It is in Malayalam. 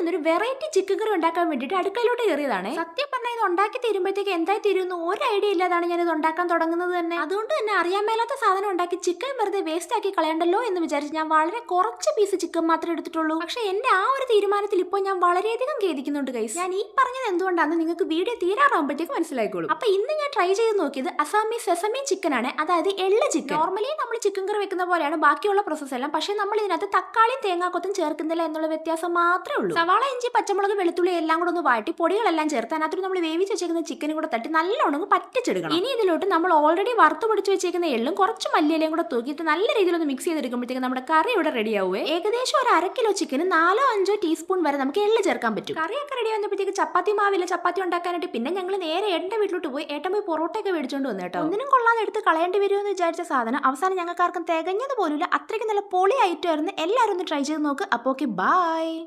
ഇന്നൊരു വെറൈറ്റി ചിക്കൻ കറി ഉണ്ടാക്കാൻ വേണ്ടിയിട്ട് അടുക്കളയിലോട്ട് കയറിയതാണ്. സത്യം? പറഞ്ഞാൽ ഇത് ഉണ്ടാക്കി തരുമ്പോഴത്തേക്ക് എന്തായി തീരുന്നു ഒരു ഐഡിയ ഇല്ലാതാണ് ഞാൻ ഇത് ഉണ്ടാക്കാൻ തുടങ്ങുന്നത് തന്നെ. അതുകൊണ്ട് തന്നെ അറിയാൻ മേലാത്ത സാധനം ഉണ്ടാക്കി ചിക്കൻ വെറുതെ വേസ്റ്റ് ആക്കി കളയണ്ടല്ലോ എന്ന് വിചാരിച്ച് ഞാൻ വളരെ കുറച്ച് പീസ് ചിക്കൻ മാത്രമേ എടുത്തിട്ടുള്ളൂ. പക്ഷെ എന്റെ ആ ഒരു തീരുമാനത്തിൽ ഇപ്പോൾ ഞാൻ വളരെയധികം ഖേദിക്കുന്നുണ്ട് ഗൈസ് ഞാൻ ഈ പറഞ്ഞത് എന്തുകൊണ്ടാണ് നിങ്ങൾക്ക് വീഡിയോ തീരാറാകുമ്പോഴത്തേക്ക് മനസ്സിലായിക്കോളും. അപ്പൊ ഇന്ന് ഞാൻ ട്രൈ ചെയ്ത് നോക്കിയത് അസാമി സെസമി ചിക്കൻ ആണ്. അതായത് എള്ള ചിക്കൻ നോർമലി നമ്മൾ ചിക്കൻ കറി വെക്കുന്ന പോലെയാണ് ബാക്കിയുള്ള പ്രോസസ് എല്ലാം. പക്ഷേ നമ്മൾ ഇതിനകത്ത് തക്കാളിയും തേങ്ങാക്കൊത്തും ചേർക്കുന്നില്ല എന്നുള്ള വ്യത്യാസം മാത്രമേ ഉള്ളൂ. സവാള ഇഞ്ചി പച്ചമുളക് വെളുത്തുള്ളി എല്ലാം കൂടെ ഒന്ന് വാട്ടി പൊടികളെല്ലാം ചേർത്ത് അതിനകത്ത് നമ്മൾ വേവിച്ച് വെച്ചേക്കുന്ന ചിക്കനും കൂടെ തട്ടി നല്ലോണം പറ്റിച്ചെടുക്കണം. ഇനി ഇതിലോട്ട് നമ്മൾ ഓൾറെഡി വറുത്ത് പൊടിച്ച് വെച്ചേക്കുന്ന എള്ളും കുറച്ച് മല്ലിയിലയും കൂടെ തൂക്കിയിട്ട് നല്ല രീതിയിൽ ഒന്ന് മിക്സ് ചെയ്തെടുക്കുമ്പോഴത്തേക്ക് നമ്മുടെ കറി ഇവിടെ റെഡി ആവുമേ ഏകദേശം ഒരു അര കിലോ ചിക്കന് നാലോ അഞ്ചോ ടീസ്പൂൺ വരെ നമുക്ക് എള്ള് ചേർക്കാൻ പറ്റും. കറിയൊക്കെ റെഡി വന്നപ്പോഴത്തേക്ക് ചപ്പാത്തി മാവില്ല ചപ്പാത്തി ഉണ്ടാക്കാനായിട്ട് പിന്നെ ഞങ്ങൾ നേരെ ഏട്ടന്റെ വീട്ടിലോട്ട് പോയി ഏട്ടൻ പോയി പൊറോട്ടയൊക്കെ മേടിച്ചുകൊണ്ട് വന്നു കേട്ടോ. ഒന്നിനും കൊള്ളാതെ എടുത്ത് കളയേണ്ടി വരുമെന്ന് വിചാരിച്ച സാധനം അവസാനം ഞങ്ങൾക്കാർക്കും തികഞ്ഞത് പോലുമില്ല. അത്രയ്ക്ക് നല്ല പൊളി ഐറ്റം ആയിരുന്നു. എല്ലാവരും ഒന്ന് ട്രൈ ചെയ്ത് നോക്ക്. അപ്പോൾ ഓക്കെ ബൈ